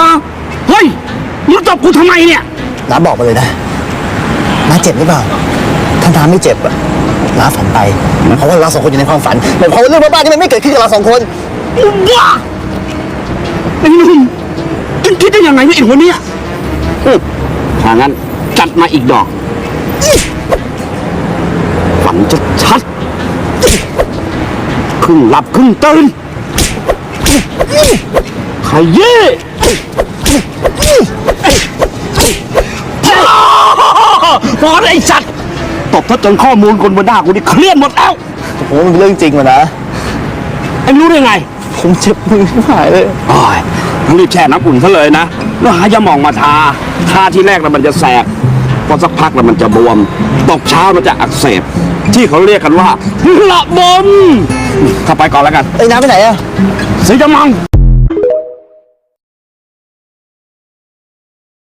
อ้าวเฮ้ยมึงตบกูทำไมเนี่ย น้าบอกมาเลยนะน้าเจ็บหรือเปล่า ถ้าน้าไม่เจ็บอะน้าฝันไปเพราะว่าเราสองคนอยู่ในความฝันหมายความว่าเรื่องบ้าๆนี่มันไม่เกิดขึ้นกับเราสองคนว้าไอ้หนุ่มมึงคิดได้ยังไงเนี่ยไอ้หัวเนี่ยอืมถ้างั้นจัดมาอีกดอกฝันจะชัดครึ่งหลับครึ่งตื่นขยี้ พอไอ้สัตว์ตบถ้าจนข้อมูลคนบนหน้ากูนี่เครียดหมดแล้วโอ้โหมันเรื่องจริงวะนะไอ้รู้ได้ไง ผมเจ็บมือที่หายเลยโอ้ยต้องรีบแช่น้ำอุ่นซะเลยนะแล้วหายาหมองมาทา ทาที่แรกแล้วมันจะแสบพอสักพักแล้วมันจะบวม ตกเช้ามันจะอักเสบ ที่เขาเรียกกันว่าละบม เข้าไปก่อนแล้วกันเอ้น้าไปไหนอะสีจะมัง